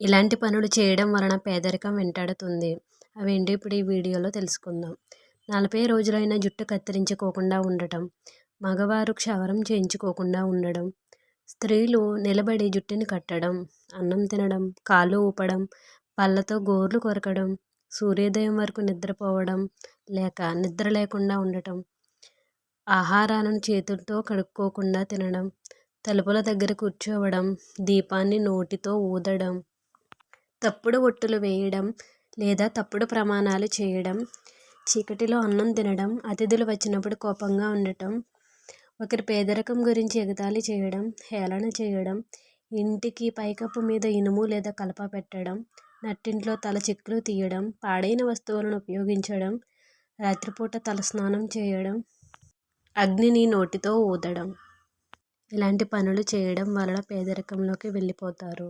ఇలాంటి పనులు చేయడం వలన పేదరికం వెంటాడుతుంది. అవేంటో ఇప్పుడు ఈ వీడియోలో తెలుసుకుందాం. నలభై రోజులైన జుట్టు కత్తిరించుకోకుండా ఉండటం మగవారు క్షవరం చేయించుకోకుండా ఉండడం స్త్రీలు నిలబడి జుట్టుని కట్టడం అన్నం తినడం కాళ్ళు ఊపడం పళ్ళతో గోర్లు కొరకడం సూర్యోదయం వరకు నిద్రపోవడం లేక నిద్ర లేకుండా ఉండటం ఆహారాలను చేతులతో కడుక్కోకుండా తినడం తలుపుల దగ్గర కూర్చోవడం దీపాన్ని నోటితో ఊదడం తప్పుడు ఒట్టులు వేయడం లేదా తప్పుడు ప్రమాణాలు చేయడం చీకటిలో అన్నం తినడం అతిథులు వచ్చినప్పుడు కోపంగా ఉండటం ఒకరి పేదరికం గురించి ఎగతాళి చేయడం హేళన చేయడం ఇంటికి పైకప్పు మీద ఇనుము లేదా కలప పెట్టడం నట్టింట్లో తల చిక్కులు తీయడం పాడైన వస్తువులను ఉపయోగించడం రాత్రిపూట తలస్నానం చేయడం అగ్నిని నోటితో ఊదడం. ఇలాంటి పనులు చేయడం వలన పేదరికంలోకి వెళ్ళిపోతారు.